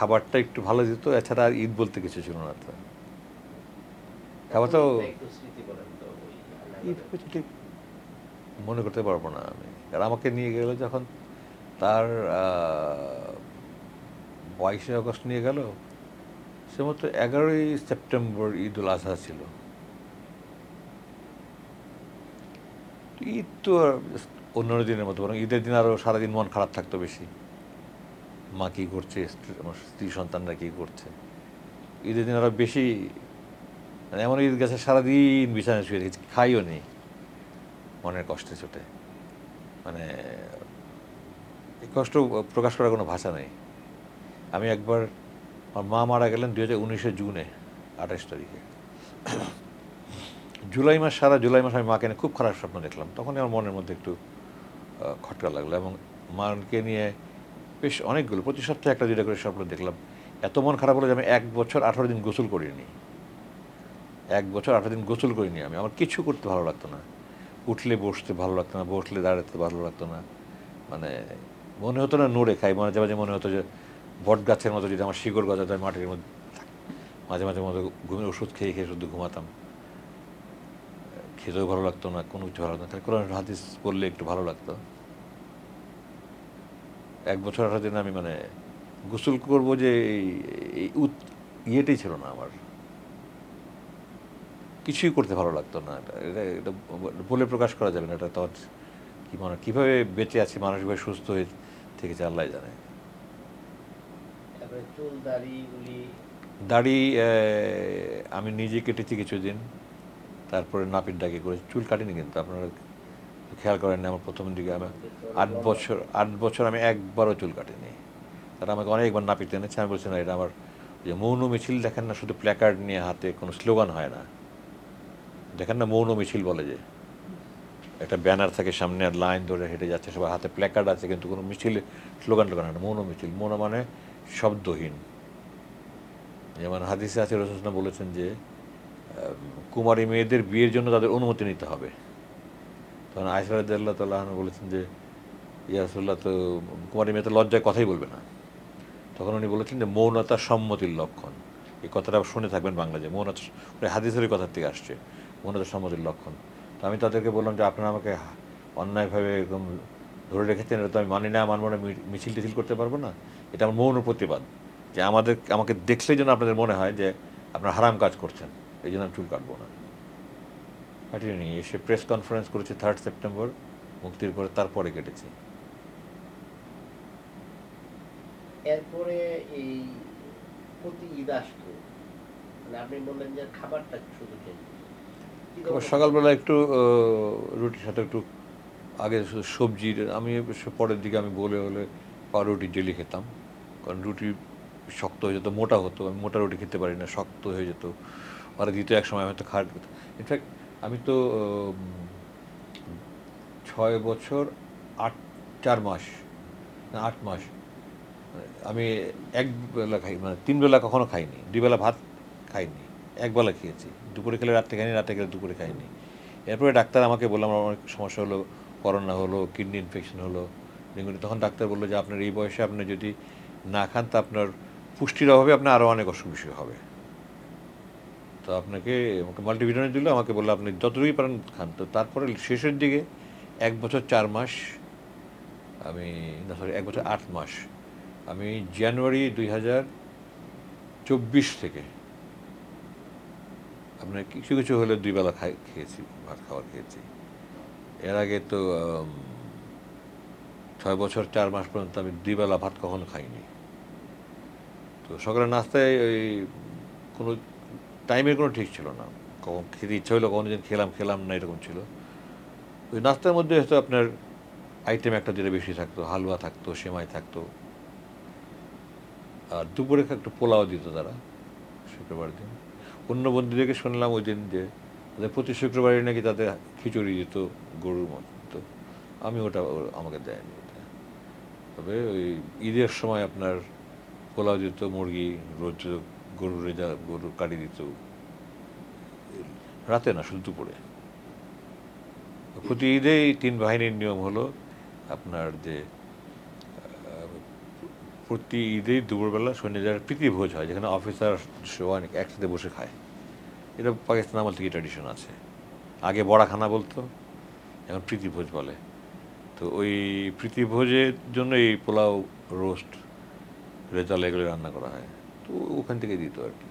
খাবারটা একটু ভালো দিত এছাড়া আর ঈদ বলতে কিছু ছিল না তো। খাবার তো ঈদ ঠিক মনে করতে পারব না আমি। আর আমাকে নিয়ে গেল যখন তার বাইশে আগস্ট নিয়ে গেল সে মতো এগারোই সেপ্টেম্বর ঈদ উল আজহা ছিল। ঈদ তো অন্যান্য দিনের মতো বরং ঈদের দিন আরও সারাদিন মন খারাপ থাকতো বেশি। মা কী করছে আমার স্ত্রী সন্তানরা কী করছে? ঈদের দিন আরও বেশি মানে এমন ঈদ গেছে, সারাদিন বিছানায় শুয়ে দেখেছি খাইও নেই মনের কষ্টে চোটে মানে কষ্ট প্রকাশ করার কোনো ভাষা নেই। আমি একবার, আমার মা মারা গেলেন দুই হাজার উনিশে জুনে, আঠাশ তারিখে। জুলাই মাস, সারা জুলাই মাস আমি মাকে নিয়ে খুব খারাপ স্বপ্ন দেখলাম। তখনই আমার মনের মধ্যে একটু খটকা লাগল এবং মাকে নিয়ে বেশ অনেকগুলো। প্রতি সপ্তাহে একটা দুইটা করে স্বপ্ন দেখলাম। এত মন খারাপ হলো যে আমি এক বছর আঠারো দিন গোসল করিনি। এক বছর আঠারো দিন গোসল করিনি আমি। আমার কিছু করতে ভালো লাগতো না। উঠলে বসতে ভালো লাগতো না, বসলে দাঁড়াতে ভালো লাগতো না। মানে মনে হতো না নড়ে খাই। মাঝে মাঝে মনে হতো যে বট গাছের মতো যদি আমার শিকড় গজাতে হয় মাটির মধ্যে মাঝে মাঝে মতো ঘুমের ওষুধ খেয়ে খেয়ে শুধু ঘুমাতাম। খেতেও ভালো লাগতো না, কোনো কিছু ভালো লাগতো না। তাহলে কোরআন হাদিস পড়লে একটু ভালো লাগতো। এক বছর আঠারো দিন আমি মানে গোসল করব যে এই- ইয়েটাই ছিল না আমার। কিছুই করতে ভালো লাগতো না। এটা এটা বলে প্রকাশ করা যাবে না। এটা তো কি মানে কীভাবে বেঁচে আছে মানসিকভাবে সুস্থ হয়ে থেকেছে আল্লাহ জানে। চুল দাড়ি দাড়ি আমি নিজে কেটেছি কিছুদিন। তারপরে নাপিত ডাকে করে চুল কাটিনি কিন্তু আপনারা খেয়াল করেন আমার প্রথম দিকে আমি আট বছর আট বছর আমি একবারও চুল কাটিনি। তারা আমাকে অনেকবার নাপিত এনেছে, আমি বলছি, না, এটা আমার যে মৌন মিছিল দেখেন না, শুধু প্ল্যাকার্ড নিয়ে হাতে কোনো স্লোগান হয় না। দেখেন না মৌন মিছিল বলে যে। একটা ব্যানার থাকে সামনে আর লাইন ধরে হেঁটে যাচ্ছে, সবার হাতে প্ল্যাকার্ড আছে, কিন্তু কোনো মিছিল স্লোগান টোগান হয় না, মৌন মিছিল। মৌন মানে শব্দহীন। যেমন হাদিসে আছে রসুলনা বলেছেন যে কুমারী মেয়েদের বিয়ের জন্য তাদের অনুমতি নিতে হবে। তখন আয়সারাদ্দাল্লাহ তাল্লাহ বলেছেন যে ইয়ারসুল্লাহ তো কুমারী মেয়ে তো লজ্জায় কথাই বলবে না। তখন উনি বলেছেন যে, মৌনতা সম্মতির লক্ষণ। এই কথাটা শুনে থাকবেন বাংলাদেশে মৌনতা হাদিসের কথার থেকে আসছে, মৌনতা সম্মতির লক্ষণ। তো আমি তাদেরকে বললাম যে, আপনারা আমাকে অন্যায়ভাবে একদম ধরে রেখেছেন, এটা তো আমি মানি না মানবো না মিছিল টিছিল করতে পারব না। এটা আমার মৌন প্রতিবাদ। যে আমাদের, আমাকে দেখলেই যেন আপনাদের মনে হয় যে, আপনারা হারাম কাজ করছেন, এই জন্য আমি চুল কাটবো না। কাটিয়ে নিয়ে এসে প্রেস কনফারেন্স করেছে থার্ড সেপ্টেম্বর মুক্তির পরে তারপরে কেটেছে। এরপরে এই প্রতি ঈদ আসতো মানে আপনি বললেন যে খাবারটা শুধু সকালবেলা একটু রুটির সাথে একটু আগে সবজির আমি পরের দিকে আমি বলে হলে পাউরুটি ডেলি খেতাম কারণ রুটি শক্ত হয়ে যেত মোটা হতো আমি মোটা রুটি খেতে পারি না শক্ত হয়ে যেত। আর দ্বিতীয় এক সময় হয়তো খাট ইনফ্যাক্ট আমি তো ছয় বছর আট, চার মাস, না, আট মাস, আমি এক বেলা খাই মানে তিন বেলা কখনো খাইনি, দুই বেলা ভাত খাইনি, এক বেলা খেয়েছি, দুপুরে খেলে রাত্রে খাইনি, রাতে খেলে দুপুরে খাইনি। এরপরে ডাক্তার আমাকে বললাম আমার অনেক সমস্যা হলো, করোনা হলো, কিডনি ইনফেকশন হলো, ডেঙ্গু তখন ডাক্তার বলল যে, আপনার এই বয়সে আপনি যদি না খান, তা আপনার পুষ্টির অভাবে আপনার আরও অনেক অসুবিধা হবে। তো আপনাকে আমাকে মাল্টিভিটামিন দিল, আমাকে বলল, আপনি যতটুকুই পারেন খান। তো তারপরে শেষের দিকে এক বছর চার মাস, আমি, না সরি এক বছর আট মাস, আমি জানুয়ারি দুই হাজার চব্বিশ থেকে আপনার কিছু কিছু হলে দুই বেলা খাই, খেয়েছি, ভাত খাবার খেয়েছি। এর আগে তো ছয় বছর চার মাস পর্যন্ত আমি দুই বেলা ভাত কখনো খাইনি। তো সকালে নাস্তায় ওই কোনো টাইমের কোনো ঠিক ছিল না। কখন খেতে ইচ্ছা হলো কখনো যেন খেলাম খেলাম না, এরকম ছিল। ওই নাস্তার মধ্যে হয়তো আপনার আইটেম একটা দিলে বেশি থাকতো, হালুয়া থাকতো, সেমাই থাকতো। আর দুপুরে একটু পোলাও দিত তারা শুক্রবার দিন। অন্য বন্ধুদেরকে শুনলাম ওই দিন যে তাদের প্রতি শুক্রবারে নাকি তাদের খিচুড়ি দিত, গরুর মতো আমি ওটা আমাকে দেয়নি তবে ওই ঈদের সময় আপনার পোলাও দিত, মুরগি রোজ গরু রেজা গরু কাটি দিত। রাতে না শুধু দুপুরে প্রতি ঈদেই তিন বাহিনীর নিয়ম হলো আপনার যে প্রতি ঈদেই দুপুরবেলা সন্ধ্যা প্রীতি ভোজ হয়, যেখানে অফিসার অনেক একসাথে বসে খায়, এটা পাকিস্তান আমল থেকে ট্র্যাডিশন আছে। আগে বড়াখানা বলতো, এখন প্রীতি ভোজ বলে। তো ওই প্রীতি ভোজের জন্য এই পোলাও, রোস্ট, রেজাল এগুলো রান্না করা হয়। ওখান থেকে দিত আর কি।